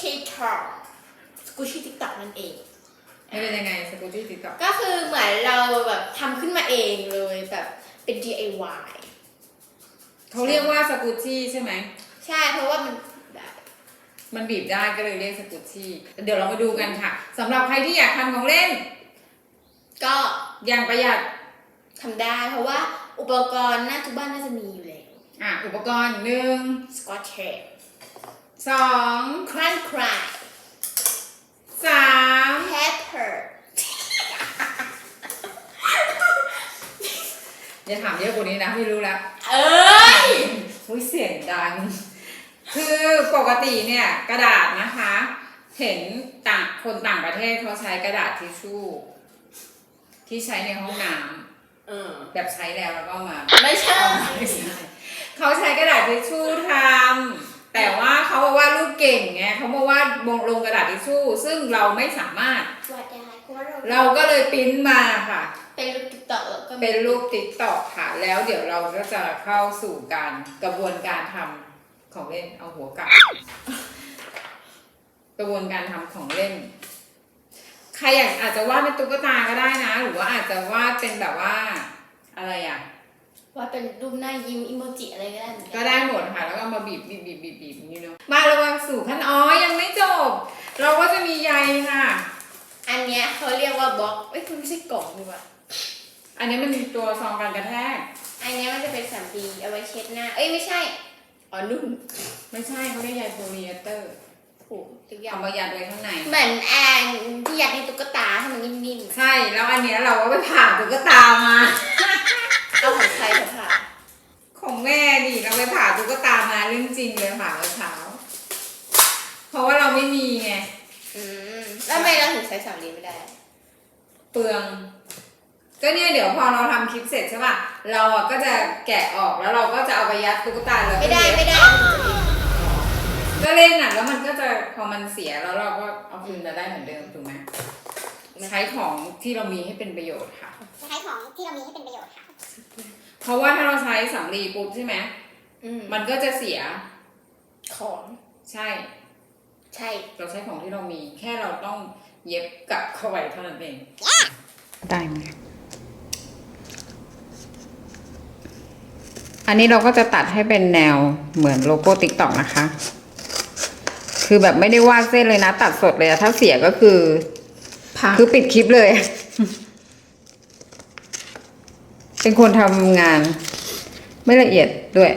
TikTok สกูชี่ TikTok นั่นเอง ไม่เป็นยังไงสกูชี่ทิกต็อกก็คือเหมือนเราแบบทำขึ้นมาเองเลยแบบเป็น DIY เขาเรียกว่าสกูชี่ใช่ไหม ใช่เพราะว่ามันแบบมันบีบได้ก็เลยเรียกสกูชี่ เดี๋ยวเรามาดูกันค่ะสำหรับใครที่อยากทำของเล่น ก็อย่างประหยัด ทำได้เพราะว่าอุปกรณ์หน้าทุกบ้านน่าจะมีอยู่แล้ว อะ อุปกรณ์หนึ่ง สกอตเทป สองครันครายสามแฮปเปอร์อย่าถามเยอะกว่านี้นะพี่รู้แล้ว เอ้ยอุ้ยเสียงดัง คือปกติเนี่ยกระดาษนะคะ เห็นต่างคนต่างประเทศเขาใช้กระดาษทิชชู่ ที่ใช้ในห้องน้ำแบบใช้แล้วแล้วก็มา ไม่ใช่ เขาใช้กระดาษทิชชู่ทำ แต่ว่าเขาบอกว่าลูกเก่งไงเขาบอกว่าลงลงกระดาษทิชชู่ซึ่งเราไม่สามารถ สวัสดีค่ะคุณรงเราก็เลยปริ้นมาค่ะ เป็นรูปติดต่อแล้วก็เป็นรูปติ๊กตอกค่ะ แล้วเดี๋ยวเราก็จะเข้าสู่การกระบวนการทำของเล่นเอาหัวกลับ กระบวนการทำของเล่น ใครอยากอาจจะวาดเป็นตุ๊กตาก็ได้นะ หรือว่าอาจจะวาดเป็นแบบว่า อะไรอะ ว่าเป็นรูปหน้ายิ้มอิโมจิอะไรก็ได้ก็ได้หมดค่ะ แล้วก็มาบีบบีบบีบบีบบีบนี่เนาะมาระวังสู่ขั้นอ๋อยังไม่จบ เราก็จะมีใยค่ะ อันเนี้ยเขาเรียกว่าบล็อกเอ้ยคุณไม่ใช่กล่องดีกว่าอันนี้มันมีตัวซองการกระแทก อันนี้มันจะเป็นสัมปีเอาไว้เช็ดหน้า เอ้ยไม่ใช่ อ๋อนุ่มไม่ใช่เขาเรียกใยโพลีเอสเตอร์ผูกทุกอย่างเอยัดไว้ข้างใน เหมือนแอนที่ยัดในตุ๊กตาให้มันนิ่มๆใช่ แล้วอันนี้เราก็ไปผ่าตุ๊กตามา เอาของใครมาผ่าของแม่นี่เราไปผ่าตุ๊กตามาเรื่องจริงเลยผ่าเมื่อเช้า เพราะว่าเราไม่มีไงแล้วทำไมเราถึงใช้สำลีไม่ได้ เปลือง ก็เนี่ยเดี๋ยวพอเราทำคลิปเสร็จใช่ป่ะเราอะก็จะแกะออกแล้วเราก็จะเอาไปยัดตุ๊กตาเลยไม่ได้ไม่ได้ ก็เล่นน่ะแล้วมันก็จะพอมันเสียแล้วเราก็เอาคืนมาได้เหมือนเดิมถูกไหมใช้ของที่เรามีให้เป็นประโยชน์ค่ะ ใช้ของที่เรามีให้เป็นประโยชน์ค่ะ เพราะว่าถ้าเราใช้สำลีปุ๊บใช่ไหมมันก็จะเสียของใช่ ใช่ เราใช้ของที่เรามี แค่เราต้องเย็บกลับเข้าไปเท่านั้นเอง ได้ไหมอันนี้เราก็จะตัดให้เป็นแนวเหมือนโลโก้ติ๊กต็อกนะคะ คือแบบไม่ได้วาดเส้นเลยนะ ตัดสดเลยอะถ้าเสียก็คือคือปิดคลิปเลย เป็นคนทำงาน ไม่ละเอียดด้วย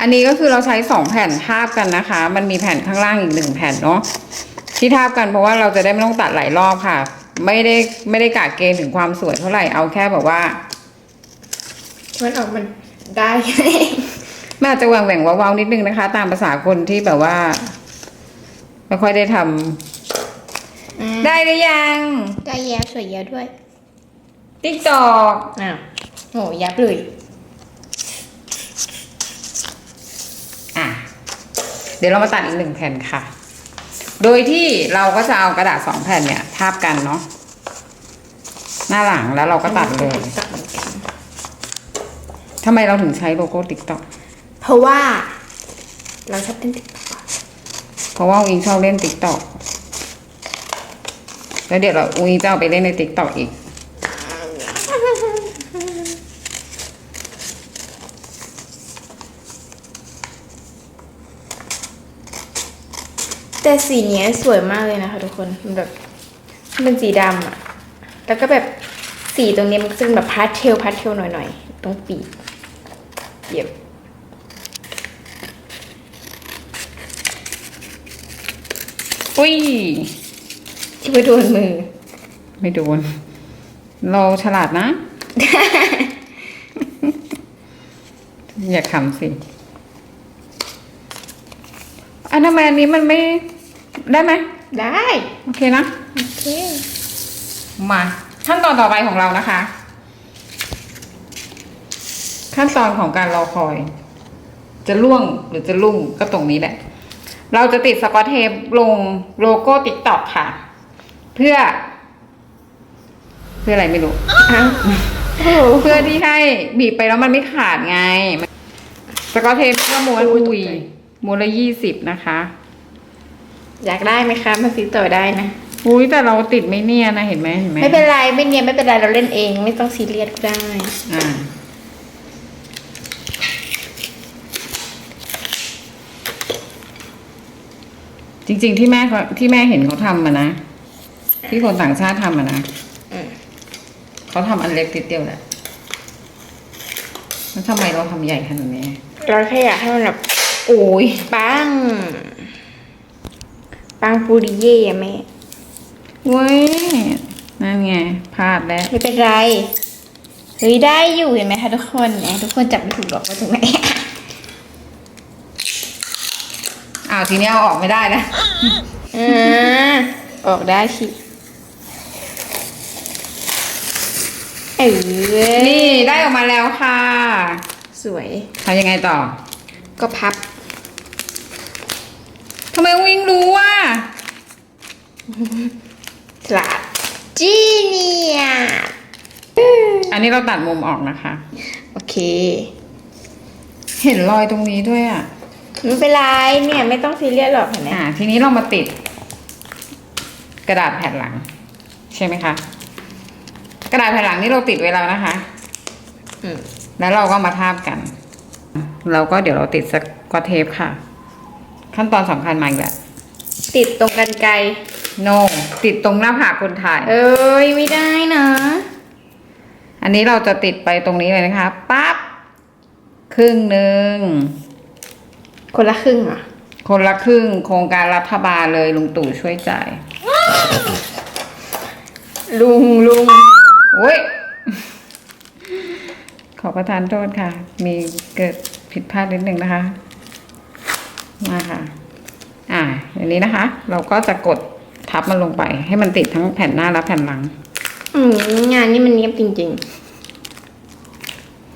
อันนี้ก็คือเราใช้สองแผ่นทาบกันนะคะ มันมีแผ่นข้างล่างอีกหนึ่งแผ่นเนาะที่ทาบกันเพราะว่าเราจะได้ไม่ต้องตัดหลายรอบค่ะ ไม่ได้ไม่ได้กะเกณฑ์ถึงความสวยเท่าไหร่เอาแค่แบบว่า มันออกมันได้ แม่จะวางแหว่งว้าวนิดนึงนะคะ ตามภาษาคนที่แบบว่า ไม่ค่อยได้ทำได้หรือยังได้แย้สวยแย้ด้วยติ๊กตอกอะโหยับเลยอะ เดี๋ยวเรามาตัดอีกหนึ่งแผ่นค่ะ โดยที่เราก็จะเอากระดาษสองแผ่นเนี่ยทาบกันเนาะหน้าหลังแล้วเราก็ตัดเลยทำไมเราถึงใช้โลโก้ติ๊กตอกเพราะว่า เราชอบเล่นติ๊กตอก เพราะว่าอุ้งชอบเล่นติ๊กต็อกแล้วเดี๋ยวเราอุ้งจะเอาไปเล่นในติ๊กต็อกอีก แต่สีนี้สวยมากเลยนะคะทุกคนมันแบบมันสีดำอะแล้วก็แบบสีตรงนี้มันจะเป็นแบบพาสเทลพาสเทลหน่อยๆตรงปีกเย็บ อุ้ยที่ไปโดนมือ ไม่โดน เราฉลาดนะ อย่าขำสิอันทำไมอันนี้มันไม่ได้ไหม ได้ โอเคนะ โอเค มา ขั้นตอนต่อไปของเรานะคะ ขั้นตอนของการรอคอย จะล่วงหรือจะลุ่งก็ตรงนี้แหละ เราจะติดสกอตเทปลงโลโก้ติ๊กต็อกค่ะ เพื่อ เพื่ออะไรไม่รู้เพื่อที่ให้บีบไปแล้วมันไม่ขาดไง สกอตเทปเพื่อม้วนคุยม้วนละยี่สิบนะคะ อยากได้ไหมคะมาซื้อต่อได้นะอุ้ยแต่เราติดไม่เนียนนะเห็นไหมเห็นไหมไม่เป็นไรไม่เนียนไม่เป็นไรเราเล่นเอง ไม่ต้องซีเรียสก็ได้ อ่า จริง ๆ ที่แม่เขาที่แม่เห็นเขาทำมานะ ที่คนต่างชาติทำมานะอืม เขาทำอันเล็กติดเดียวแหละแล้วทำไมเราทำใหญ่ขนาดนี้ เราแค่อยากให้มันแบบโอ้ยปัง ปังปูริเย่อะแม่เว้ยนั่นไงพลาดแล้วไม่เป็นไร เฮ้ยได้อยู่เห็นไหมคะทุกคนเนี่ยทุกคนจับไม่ถูกหรอกว่าถูกไหม อ้าวทีนี้เอาออกไม่ได้นะอ่าออกได้สิเออนี่ได้ออกมาแล้วค่ะ สวยทำยังไงต่อ ก็พับทำไมวิงรู้ว่าสลัดจีเนียอันนี้เราตัดมุมออกนะคะ โอเค เห็นรอยตรงนี้ด้วยอะ ไม่เป็นไรเนี่ยไม่ต้องซีเรียสหรอกเห็นไหมอ่า ทีนี้เรามาติด กระดาษแผ่นหลัง ใช่ไหมคะ กระดาษแผ่นหลังนี่เราติดไว้แล้วนะคะ อืมแล้วเราก็มาทาบกัน เราก็เดี๋ยวเราติดสกอตเทปค่ะ ขั้นตอนสำคัญมาอีกแล้วติดตรงกันไกล โน ติดตรงหน้าผากคนถ่าย เอ้ยไม่ได้นะ อันนี้เราจะติดไปตรงนี้เลยนะคะปั๊บครึ่งหนึ่ง คนละครึ่งเหรอะ คนละครึ่งโครงการรัฐบาลเลยลุงตู่ช่วยจ่าย ลุงลุงโอ้ย ขอประทานโทษค่ะ มีเกิดผิดพลาดนิดหนึ่งนะคะ มาค่ะ อ่า อย่างนี้นะคะ เราก็จะกดทับมันลงไป ให้มันติดทั้งแผ่นหน้าและแผ่นหลัง อืมงานนี้มันเนียบจริง ๆ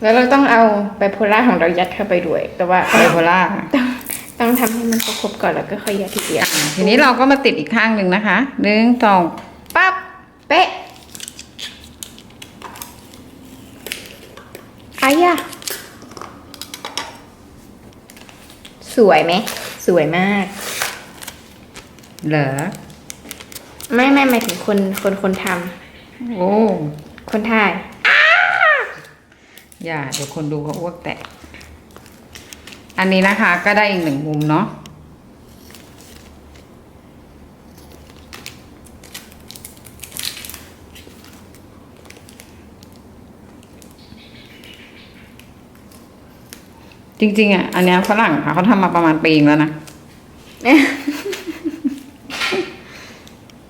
แล้วเราต้องเอาไบโพล่าของเรายัดเข้าไปด้วย แต่ว่าไบโพล่าต้อง ต้องทำให้มันครบๆก่อนแล้วก็ค่อยยัดทีเดียวทีนี้เราก็มาติดอีกข้างหนึ่งนะคะหนึ่งสองปั๊บเป๊ะอายะสวยไหมสวยมาก เหรอไม่ไม่หมายถึงคนคนคนทโอ้ำคนถ่าย อย่าเดี๋ยวคนดูเขาอ้วกแตก อันนี้นะคะก็ได้อีกหนึ่งมุมเนาะจริงๆอะอันเนี้ยฝรั่งค่ะเขาทำมาประมาณปีนึงแล้วนะ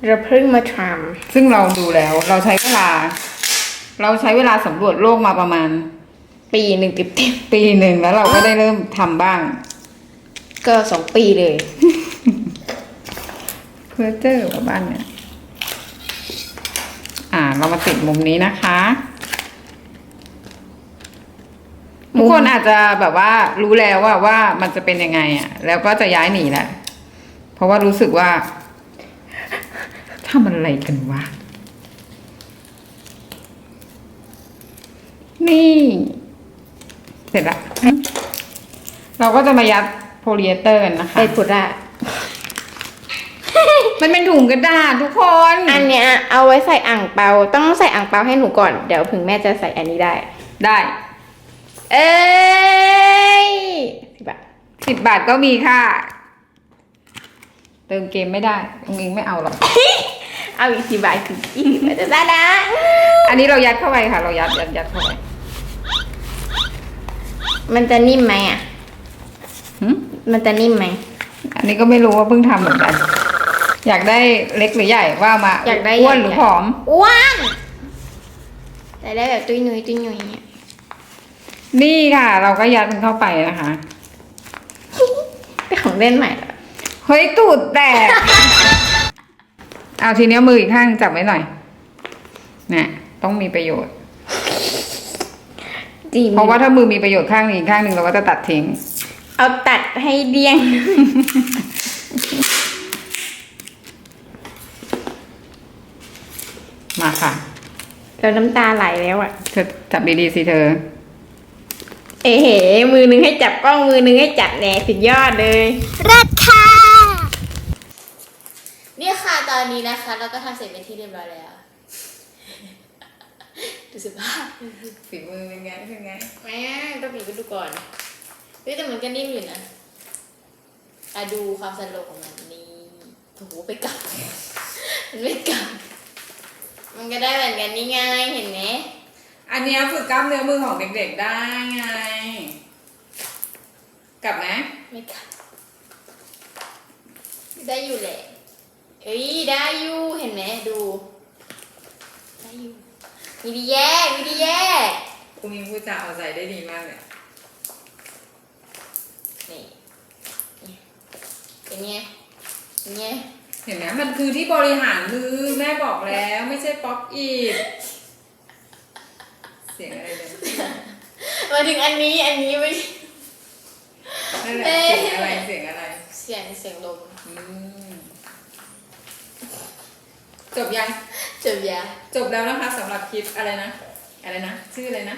เราเพิ่งมาทซึ่งเราดูแล้ว เราใช้เวลา เราใช้เวลาสำรวจโลกมาประมาณำ ปีหนึ่งติดติดปีหนึ่งแล้วเราก็ได้เริ่มทำบ้างๆก็สองปีเลย เพื่อเจอกับบ้านเนี่ย อ่า เรามาติดมุมนี้นะคะมุทุมกคนอาจจะแบบว่ารู้แล้วว่าว่ามันจะเป็นยังไงอะ แล้วก็จะย้ายหนีแหละ เพราะว่ารู้สึกว่าทำอะไรกันวะ นี่เส ร็จละเราก็จะมายัดโพลีเอสเตอร์กันนะคะไบโพล่ามันเป็นถุงกระดาษทุกคน อันเนี้ยเอาไว้ใส่อ่างเปาต้องใส่อ่างเปาให้หนูก่อนเดี๋ยวถึงแม่จะใส่อันนี้ได้ ได้ เอ้ยสิบบาทสิบบาทก็มีค่ะ เติมเกมไม่ได้องอิงไม่เอาหรอกเอาอีกสิบบาทคืออีกสิบบาทจะได้นะอันนี้เรายัดเข้าไปค่ะ เรายัดยัดยัดเข้าไป มันจะนิ่มไหมอะหึมันจะนิ่มไหม อันนี้ก็ไม่รู้ว่าเพิ่งทำเหมือนกัน อยากได้เล็กหรือใหญ่ว่ามาอยากได้อ้วนใหญ่หรือผอม อ้วนแต่ได้แบบตุ้ยนุ้ยตุ้ยนุ้ยเนี่ยนี่ค่ะ เราก็ยัดมันเข้าไปนะคะ เป็นของเล่นใหม่เหรอเฮ้ยตูดแตก เอาทีเนี้ยมืออีกข้างจับไว้หน่อยเนี่ยต้องมีประโยชน์ จริงเพราะว่าถ้ามือมีประโยชน์ข้างหนึงอีกข้างหนึ่งเราก็จะตัดทิ้ง เอาตัดให้เดี้ยง มาค่ะแล้วน้ำตาไหลแล้วอะ เธอจับดีๆสิเธอ เอ๋เหมือหนึงให้จับกล้องมือหนึงให้จับแหนสุดยอดเลยราคาเนี่ยค่ะตอนนี้นะคะ เราก็ทำเสร็จเป็นที่เรียบร้อยแล้ว ดูสภาพฝีมือเป็นไงเป็นไงแม่ต้องบีบไปดูก่อนเฮ้ยแต่มันก็นิ่มอยู่นะอะดูความสโลว์ของมันนี่โอ้โหไปกลับ มันไม่กลับ มันก็ได้เหมือนกันนี่ไงเห็นไหมอันเนี้ยฝึกกล้ามเนื้อมือของเด็กๆได้ไง กลับไหมไม่กลับ ได้อยู่แหละ เอ้ยได้อยู่เห็นไหมดู ได้อยู่ มีดีแย่มีดีแย่คุณมิงพูดจาเอาใจได้ดีมากเลยนี่เป็นไงเป็นไงเห็นไหมมันคือที่บริหารมือแม่บอกแล้วไม่ใช่ป๊อปอีดเสียงอะไรเนี่ยมาถึงอันนี้อันนี้ไม่นั่นแหละเอ๊ะเสียงอะไรเสียงอะไร เสียงเสียงลมอืมจบยัง จบยาจบแล้วนะคะสำหรับคลิปอะไรนะ อะไรนะ ชื่ออะไรนะ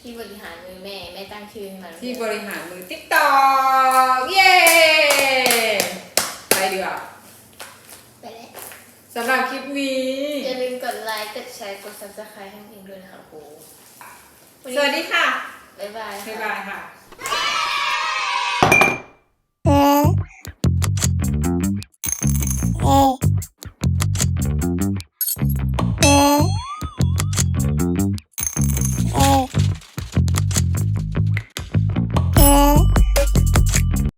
ที่บริหารมือแม่แม่ตั้งชื่อให้มันที่บริหารมือติ๊กตอกเย้ไปดีกว่าไปแล้วสำหรับคลิปนี้ อย่าลืมกดไลค์กดแชร์กด subscribe ให้เองด้วยนะคะโอ้โหนสวัสดีค่ะ บ๊ายบายบ๊ายค่ะบายค่ะ